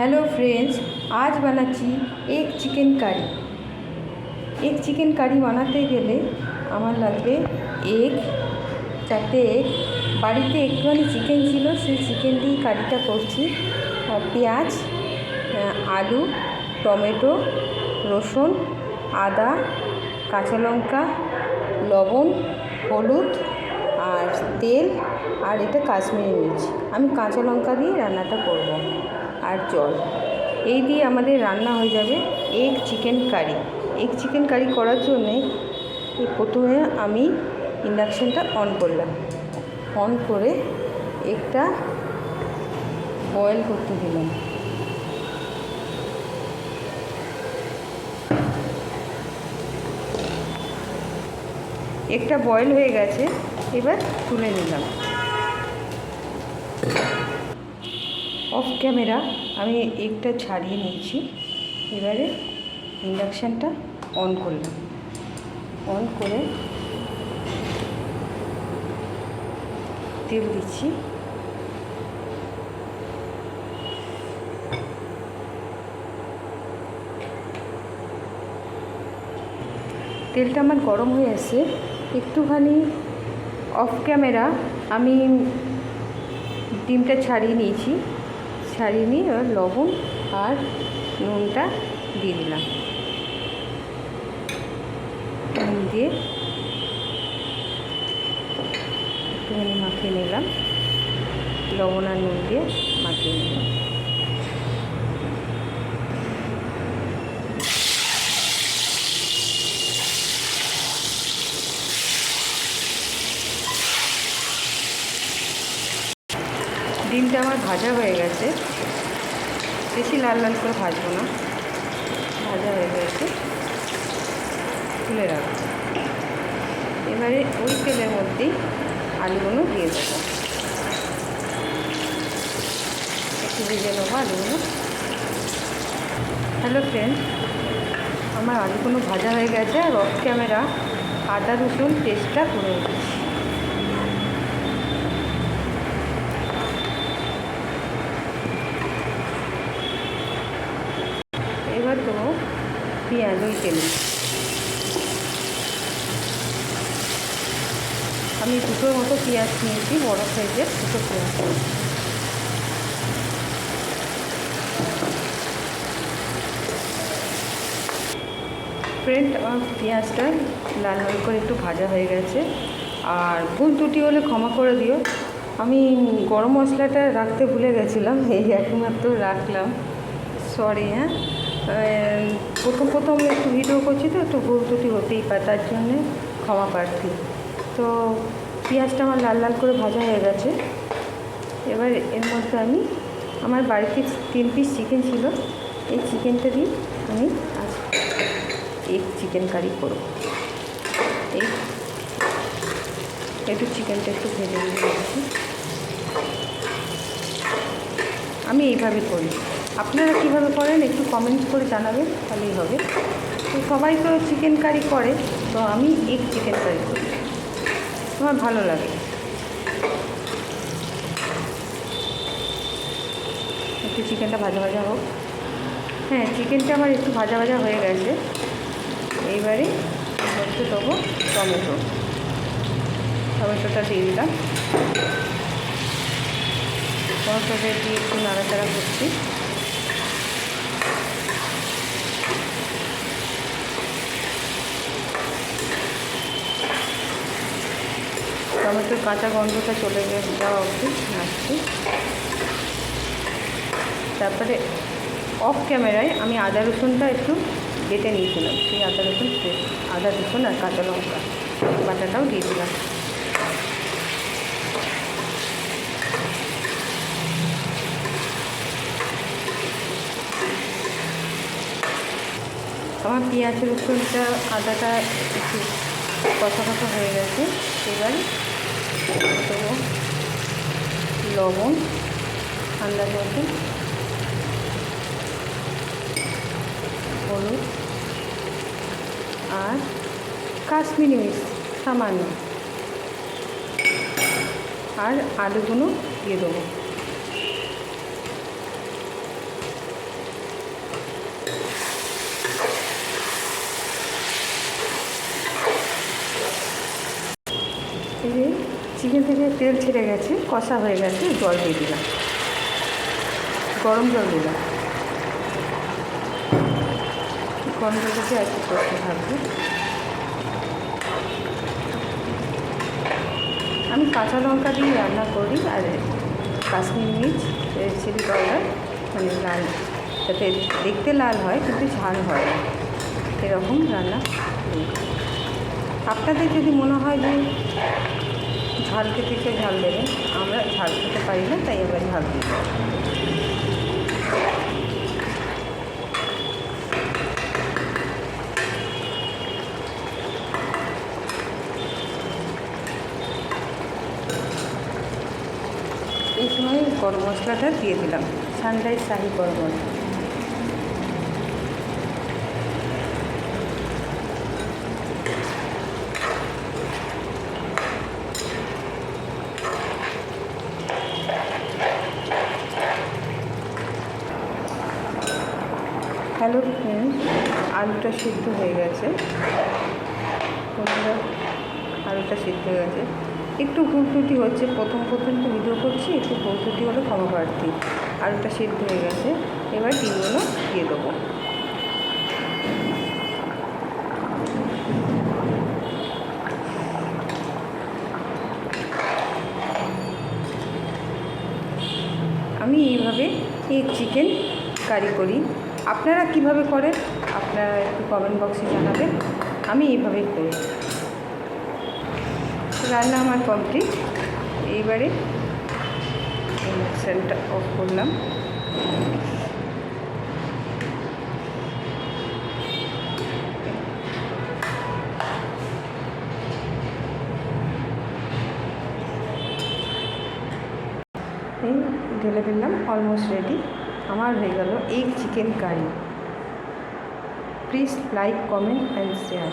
Hello friends আজ বানাচ্ছি egg chicken curry egg chicken curry বানাতে গেলে আমার লাগবে এগ চারটে এগ বাড়িতে একটুখানি চিকেন ছিল, সেই চিকেন দিয়েই কারিটা করছি। পেঁয়াজ আলু, টমেটো, রসুন, আদা, কাঁচা লঙ্কা, লবণ, হলুদ আর তেল। আর এটা কাশ্মীরি মির্চ। আমি কাঁচা লঙ্কা দিয়ে রান্নাটা করব। আর জল। এই দিয়ে আমাদের রান্না হয়ে যাবে egg chicken curry egg chicken curry করার জন্যে প্রথমে আমি ইন্ডাকশানটা অন করলাম। অন করে একটা বয়েল করতে দিলাম। একটা বয়েল হয়ে গেছে, এবার তুলে নিলাম। অফ ক্যামেরা আমি এগটা ছাড়িয়ে নিয়েছি এবারে ইন্ডাকশানটা অন করলাম। অন করে তেল দিচ্ছি। তেলটা আমার গরম হয়ে এসে একটুখানি অফ ক্যামেরা আমি ডিমটা ছাড়িয়ে নিয়েছি। ছাড়িয়ে নিয়ে এবার লবণ আর নুনটা দিয়ে দিলাম। নুন দিয়ে একটুখানি মাখিয়ে নিলাম। লবণ আর নুন দিয়ে মাখিয়ে নিলাম। ডিমটা আমার ভাজা হয়ে গেছে। বেশি লাল লাল করে ভাজবো না। ভাজা হয়ে গেছে। তুলে রাখব। এবারে ওই তেলের মধ্যেই আলুগুলো দিয়ে দেবো। একটু ভেজে নেব আলুগুলো। হ্যালো ফ্রেন্ড আমার আলুগুলো ভাজা হয়ে গেছে আর অফ ক্যামেরা আদা রসুন পেস্টটা করে রেখেছি এবার দেবো পেঁয়াজ ওই তেলে আমি দুটোর মতো পেঁয়াজ নিয়েছি, বড় সাইজের দুটো পেঁয়াজ। ফ্রেন্ড পেঁয়াজটা লাল লাল করে একটু ভাজা হয়ে গেছে। আর ভুল ত্রুটি হলে ক্ষমা করে দিও। আমি গরম মশলাটা রাখতে ভুলে গেছিলাম, এই একমাত্র রাখলাম। সরি হ্যাঁ? প্রথম প্রথম একটু ভিডিও করছি তো, একটু ভুল ত্রুটি হতেই পারে, তার জন্যে ক্ষমা প্রার্থী। তো পেঁয়াজটা আমার লাল লাল করে ভাজা হয়ে গেছে। এবার এর মধ্যে আমি, আমার বাড়িতে তিন পিস চিকেন ছিল, এই চিকেনটা দিয়ে আমি আজ এগ চিকেন কারি করব। এই একটু চিকেনটা একটু ভেজে নিয়ে আমি এইভাবে করি। আপনারা কীভাবে করেন একটু কমেন্ট করে জানাবেন, তাহলেই হবে। তো সবাই তো চিকেন কারি করে, তো আমি এগ চিকেন কারি করি। আমার ভালো লাগে। একটু চিকেনটা ভাজা ভাজা হোক। হ্যাঁ চিকেনটা আমার একটু ভাজা ভাজা হয়ে গেছে। এইবারে হচ্ছে দেবো টমেটো। টমেটোটা দিয়ে দিলাম। টমেটোটা দিয়ে একটু নাড়াচাড়া করছি। টমেটোর কাঁচা গন্ধটা চলে গে- যাওয়া অবধি নাড়ছি তারপরে অফ ক্যামেরায় আমি আদা রসুনটা একটু বেটে নিয়েছিলাম। সেই আদা রসুন আদা রসুন আর কাঁচা লঙ্কা বাটাটাও দিয়ে দিলাম। আমার পেঁয়াজ রসুনটা আদাটা একটু কষা কষা হয়ে গেছে। এবার দেবো লবণ আন্দাজ মতো। হলুদ আর কাশ্মীরি মির্চ সামান্য। আর আলুগুলো দিয়ে দেবো এই যে চিকেন থেকে তেল ছেড়ে গেছে, কষা হয়ে গেছে, জল দিয়ে দিলাম। গরম জল দিলাম। গরম জল দিয়ে আর কি করতে থাকবে আমি কাঁচা লঙ্কা দিয়ে রান্না করি, আর কাশ্মীর মির্চ চিলি পাউডার মানে লাল, যাতে দেখতে লাল হয়, কিন্তু ঝাল হয় না। এরকম রান্না আপনাদের যদি মনে হয় যে ঝাল খেতে কেউ ঝাল দেবেন। আমরা ঝাল খেতে পারি না, তাই আমরা ঝাল দিই। এই সময় গরম মশলাটা দিয়ে দিলাম। সানরাইজ শাহি গরম মশলা। হ্যালো ফ্রেন্ড, আলুটা সিদ্ধ হয়ে গেছে। আলুটা সিদ্ধ হয়ে গেছে। একটু ভুল ত্রুটি হচ্ছে, প্রথম প্রথম তো ভিডিও করছি, একটু ভুল হলে ক্ষমা প্রার্থী। আলুটা সিদ্ধ হয়ে গেছে, এবার ডিমগুলো দিয়ে দেবো। আমি এইভাবে এই চিকেন কারি করি। আপনারা কীভাবে করেন, আপনারা একটু কমেন্ট বক্সে জানাবেন। আমি এইভাবেই করি। রান্না আমার কমপ্লিট এইবারে ইন্ডাকশানটা অফ করলাম। ঢেলে ফেললাম অলমোস্ট রেডি আমার হয়ে গেল egg chicken curry. Please like comment and share